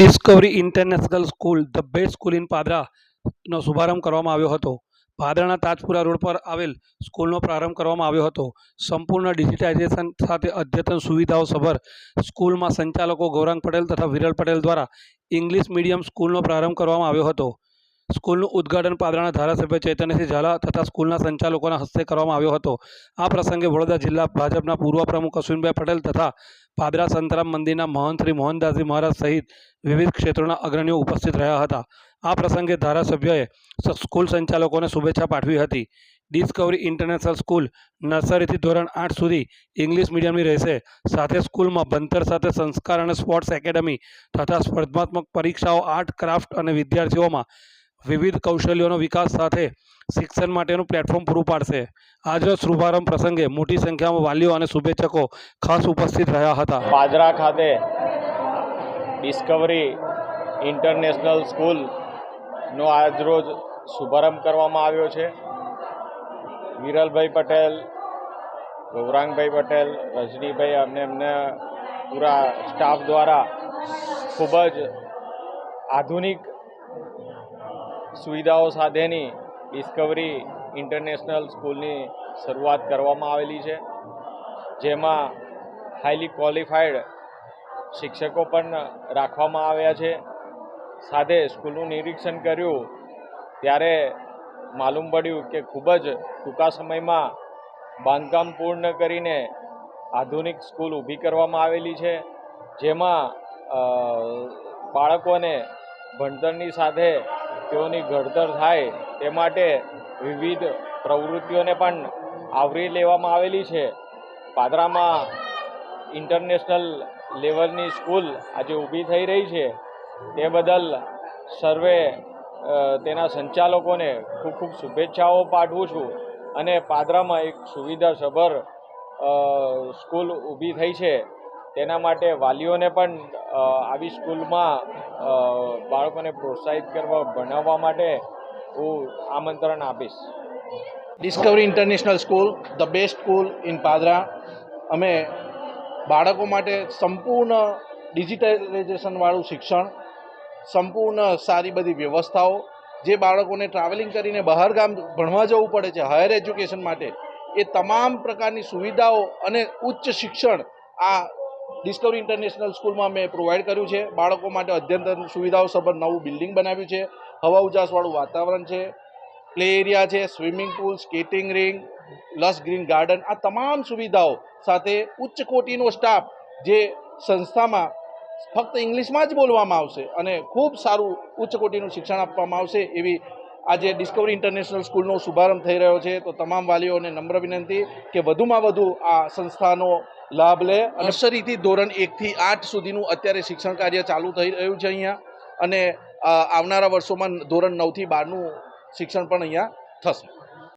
Discovery International School, the best school in પાદરાનો શુભારંભ કરવામાં આવ્યો હતો. પાદરાના તાજપુરા રોડ પર આવેલ સ્કૂલનો પ્રારંભ કરવામાં આવ્યો હતો. સંપૂર્ણ ડિજિટાઇઝેશન સાથે અદ્યતન સુવિધાઓ સભર સ્કૂલમાં સંચાલકો ગૌરાંગ પટેલ તથા વિરલ પટેલ દ્વારા ઇંગ્લિશ મીડિયમ સ્કૂલનો પ્રારંભ કરવામાં આવ્યો હતો. સ્કૂલનું ઉદ્ઘાટન પાદરાના ધારાસભ્ય ચૈતન્યસિંહ ઝાલા તથા સ્કૂલના સંચાલકોના હસ્તે કરવામાં આવ્યો હતો. આ પ્રસંગે વડોદરા જિલ્લા ભાજપના પૂર્વ પ્રમુખ અશ્વિનભાઈ પટેલ તથા પાદરા સંતરામ મંદિરના મહંત શ્રી મોહનદાસજી મહારાજ સહિત વિવિધ ક્ષેત્રોના અગ્રણીઓ ઉપસ્થિત રહ્યા હતા. આ પ્રસંગે ધારાસભ્યએ સ્કૂલ સંચાલકોને શુભેચ્છા પાઠવી હતી. ડિસ્કવરી ઇન્ટરનેશનલ સ્કૂલ નર્સરીથી ધોરણ આઠ સુધી ઇંગ્લિશ મીડિયમની રહેશે. સાથે સ્કૂલમાં ભણતર સાથે સંસ્કાર અને સ્પોર્ટ્સ એકેડમી તથા સ્પર્ધાત્મક પરીક્ષાઓ આર્ટ, ક્રાફ્ટ અને વિદ્યાર્થીઓમાં વિવિધ કૌશલ્યોનો વિકાસ સાથે શિક્ષણ માટેનું પ્લેટફોર્મ પૂરું પાડશે. આજનો શુભારંભ પ્રસંગે મોટી સંખ્યામાં વાલીઓ અને શુભેચ્છકો ખાસ ઉપસ્થિત રહ્યા હતા. પાદરા ખાતે ડિસ્કવરી ઇન્ટરનેશનલ સ્કૂલનો આજરોજ શુભારંભ કરવામાં આવ્યો છે. વિરલભાઈ પટેલ, ગૌરાંગભાઈ પટેલ, રજનીભાઈ અને એમને પૂરા સ્ટાફ દ્વારા ખૂબ જ આધુનિક સુવિધાઓ સાથેની ડિસ્કવરી ઇન્ટરનેશનલ સ્કૂલની શરૂઆત કરવામાં આવેલી છે. જેમાં હાઈલી ક્વોલિફાઈડ શિક્ષકો પણ રાખવામાં આવ્યા છે. સાથે સ્કૂલનું નિરીક્ષણ કર્યું, ત્યારે માલુમ પડ્યું કે ખૂબ જ ટૂંકા સમયમાં બાંધકામ પૂર્ણ કરીને આધુનિક સ્કૂલ ઊભી કરવામાં આવેલી છે. જેમાં બાળકોને ભણતરની સાથે તેઓની ઘડતર થાય તે માટે વિવિધ પ્રવૃત્તિઓને પણ આવરી લેવામાં આવેલી છે. પાદરામાં ઇન્ટરનેશનલ લેવલની સ્કૂલ આજે ઊભી થઈ રહી છે. તે બદલ સર્વે તેના સંચાલકોને ખૂબ ખૂબ શુભેચ્છાઓ પાઠવું છું અને પાદરામાં એક સુવિધાસભર સ્કૂલ ઊભી થઈ છે. તેના માટે વાલીઓને પણ આવી સ્કૂલમાં બાળકોને પ્રોત્સાહિત કરવા, ભણાવવા માટે હું આમંત્રણ આપીશ. Discovery International School the best school in Padra અમે બાળકો માટે સંપૂર્ણ ડિજિટલાઇઝેશનવાળું શિક્ષણ, સંપૂર્ણ સારી બધી વ્યવસ્થાઓ, જે બાળકોને ટ્રાવેલિંગ કરીને બહાર ગામ ભણવા જવું પડે છે હાયર એજ્યુકેશન માટે, એ તમામ પ્રકારની સુવિધાઓ અને ઉચ્ચ શિક્ષણ આ ડિસ્કવરી ઇન્ટરનેશનલ સ્કૂલમાં મેં પ્રોવાઈડ કર્યું છે. બાળકો માટે અધ્યતન સુવિધાઓ સભર નવું બિલ્ડિંગ બનાવ્યું છે. હવા ઉજાસવાળું વાતાવરણ છે. પ્લે એરિયા છે swimming pool skating ring plus green garden આ તમામ સુવિધાઓ સાથે ઉચ્ચ કોટીનો સ્ટાફ જે સંસ્થામાં ફક્ત ઇંગ્લિશમાં જ બોલવામાં આવશે અને ખૂબ સારું ઉચ્ચ કોટીનું શિક્ષણ આપવામાં આવશે એવી આજે ડિસ્કવરી ઇન્ટરનેશનલ સ્કૂલનો શુભારંભ થઈ રહ્યો છે. તો તમામ વાલીઓને નમ્ર વિનંતી કે વધુમાં વધુ આ સંસ્થાનો લાભ લે નર્સરીથી ધોરણ એકથી આઠ સુધીનું અત્યારે શિક્ષણ કાર્ય ચાલુ થઈ રહ્યું છે અહીંયા. અને આવનારા વર્ષોમાં ધોરણ નવથી બારનું શિક્ષણ પણ અહીંયા થશે.